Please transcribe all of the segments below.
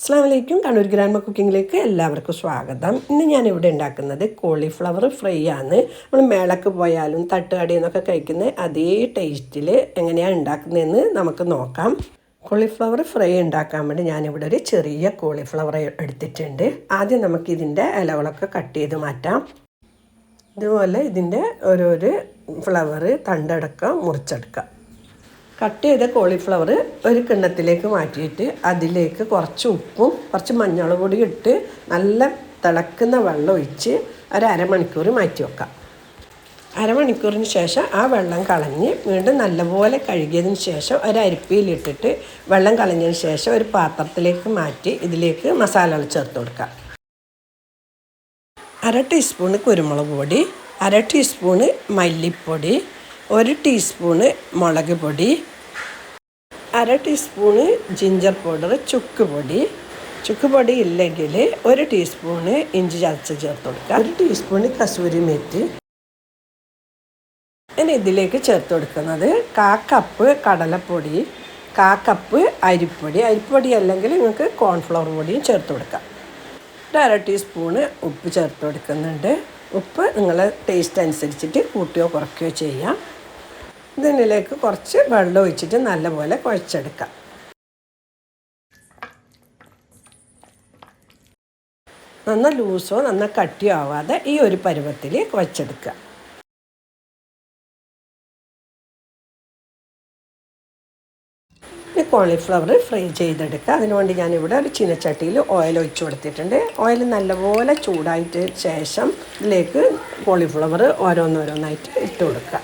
അസ്സാം വലൈക്കും കണ്ണൂർ ഗ്രാൻഡ്മ കുക്കിങ്ങിലേക്ക് എല്ലാവർക്കും സ്വാഗതം. ഇന്ന് ഞാൻ ഇവിടെ ഉണ്ടാക്കുന്നത് കോളിഫ്ലവർ ഫ്രൈ ആണ്. നമ്മൾ മേളക്ക് പോയാലും തട്ടുകടയിൽ നിന്നൊക്കെ കഴിക്കുന്ന അതേ ടേസ്റ്റിൽ എങ്ങനെയാണ് ഉണ്ടാക്കുന്നതെന്ന് നമുക്ക് നോക്കാം. കോളിഫ്ലവർ ഫ്രൈ ഉണ്ടാക്കാൻ വേണ്ടി ഞാനിവിടെ ഒരു ചെറിയ കോളിഫ്ലവർ എടുത്തിട്ടുണ്ട്. ആദ്യം നമുക്ക് ഇതിന്റെ ഇലകളൊക്കെ കട്ട് ചെയ്ത് മാറ്റാം. ഇതുപോലെ ഇതിന്റെ ഓരോരോ ഫ്ലവർ തണ്ടടക്കം മുറിച്ചെടുക്കാം. കട്ട് ചെയ്ത കോളിഫ്ലവർ ഒരു കിണ്ണത്തിലേക്ക് മാറ്റിയിട്ട് അതിലേക്ക് കുറച്ച് ഉപ്പും കുറച്ച് മഞ്ഞൾ ഇട്ട് നല്ല തിളക്കുന്ന വെള്ളം ഒഴിച്ച് ഒരു അരമണിക്കൂർ മാറ്റി വെക്കാം. അരമണിക്കൂറിന് ശേഷം ആ വെള്ളം കളഞ്ഞ് വീണ്ടും നല്ലപോലെ കഴുകിയതിന് ശേഷം ഒരു അരിപ്പിയിലിട്ടിട്ട് വെള്ളം കളഞ്ഞതിന് ശേഷം ഒരു പാത്രത്തിലേക്ക് മാറ്റി ഇതിലേക്ക് മസാലകൾ ചേർത്ത് കൊടുക്കാം. അര ടീസ്പൂണ് കുരുമുളക് പൊടി അര ടീസ്പൂണ് മല്ലിപ്പൊടി ഒരു ടീസ്പൂണ് മുളക് പൊടി അര ടീസ്പൂണ് ജിഞ്ചർ പൗഡർ ചുക്ക് പൊടി. ചുക്ക് പൊടി ഇല്ലെങ്കിൽ ഒരു ടീസ്പൂണ് ഇഞ്ചി ചതച്ച് ചേർത്ത് കൊടുക്കുക. ഒരു ടീസ്പൂണ് കസൂരി മേത്തി. ഇനി ഇതിലേക്ക് ചേർത്ത് കൊടുക്കുന്നത് കാ കപ്പ് കടലപ്പൊടി കാ കപ്പ് അരിപ്പൊടി. അരിപ്പൊടി അല്ലെങ്കിൽ നിങ്ങൾക്ക് കോൺഫ്ലവർ പൊടിയും ചേർത്ത് കൊടുക്കാം. ഒരു അര ടീസ്പൂണ് ഉപ്പ് ചേർത്ത് കൊടുക്കുന്നുണ്ട്. ഉപ്പ് നിങ്ങളെ ടേസ്റ്റ് അനുസരിച്ചിട്ട് കൂട്ടിയോ കുറയ്ക്കുകയോ ചെയ്യാം. ഇതിനിലേക്ക് കുറച്ച് വെള്ളം ഒഴിച്ചിട്ട് നല്ലപോലെ കുഴച്ചെടുക്കാം. നന്ന ലൂസോ നന്ന കട്ടിയോ ആവാതെ ഈ ഒരു പരുവത്തിൽ കുഴച്ചെടുക്കുക. കോളിഫ്ലവർ ഫ്രൈ ചെയ്തെടുക്കുക. അതിനുവേണ്ടി ഞാനിവിടെ ഒരു ചീനച്ചട്ടിയിൽ ഓയിൽ ഒഴിച്ചു കൊടുത്തിട്ടുണ്ട്. ഓയിൽ നല്ലപോലെ ചൂടായിട്ട് ശേഷം ഇതിലേക്ക് കോളിഫ്ലവർ ഓരോന്നോരോന്നായിട്ട് ഇട്ട് കൊടുക്കുക.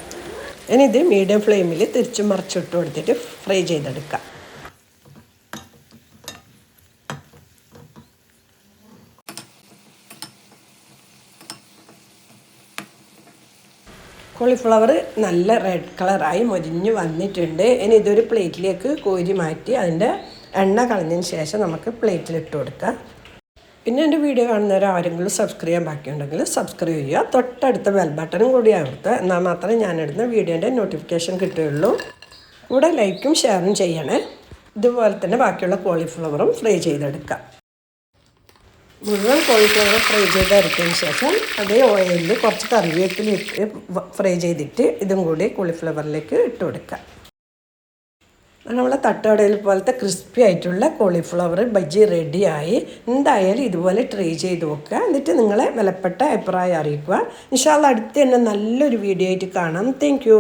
ഇനി ഇത് മീഡിയം ഫ്ലെയിമിൽ തിരിച്ച് മറിച്ചിട്ട് കൊടുത്തിട്ട് ഫ്രൈ ചെയ്തെടുക്കാം. കോളിഫ്ലവർ നല്ല റെഡ് കളറായി മൊരിഞ്ഞ് വന്നിട്ടുണ്ട്. ഇനി ഇതൊരു പ്ലേറ്റിലേക്ക് കോരി മാറ്റി അതിന്റെ എണ്ണ കളഞ്ഞതിന് ശേഷം നമുക്ക് പ്ലേറ്റിലിട്ട് കൊടുക്കാം. പിന്നെ എന്റെ വീഡിയോ കാണുന്നവർ ആരെങ്കിലും സബ്സ്ക്രൈബ് ചെയ്യാൻ ബാക്കിയുണ്ടെങ്കിൽ സബ്സ്ക്രൈബ് ചെയ്യുക. തൊട്ടടുത്ത ബെൽ ബട്ടണും കൂടി അമർത്തുക. എന്നാൽ മാത്രമേ ഞാനിടുന്ന വീഡിയോന്റെ നോട്ടിഫിക്കേഷൻ കിട്ടുകയുള്ളൂ. കൂടെ ലൈക്കും ഷെയറും ചെയ്യണേ. ഇതുപോലെ തന്നെ ബാക്കിയുള്ള കോളിഫ്ലവറും ഫ്രൈ ചെയ്തെടുക്കാം. മുഴുവൻ കോളിഫ്ലവർ ഫ്രൈ ചെയ്തെടുത്തതിന് ശേഷം അതേ ഓയിലിൽ കുറച്ച് കറിവേപ്പിലിട്ട് ഫ്രൈ ചെയ്തിട്ട് ഇതും കൂടി കോളിഫ്ലവറിലേക്ക് ഇട്ട് കൊടുക്കാം നമ്മളെ തട്ടുകടയിൽ പോലത്തെ ക്രിസ്പി ആയിട്ടുള്ള കോളിഫ്ലവർ ബജ്ജി റെഡിയായി എന്തായാലും ഇതുപോലെ ട്രൈ ചെയ്ത് നോക്കുക. എന്നിട്ട് നിങ്ങളെ വിലപ്പെട്ട അഭിപ്രായം അറിയിക്കുക. ഇൻഷാല്ല അടുത്ത് തന്നെ നല്ലൊരു വീഡിയോ ആയിട്ട് കാണാം. താങ്ക്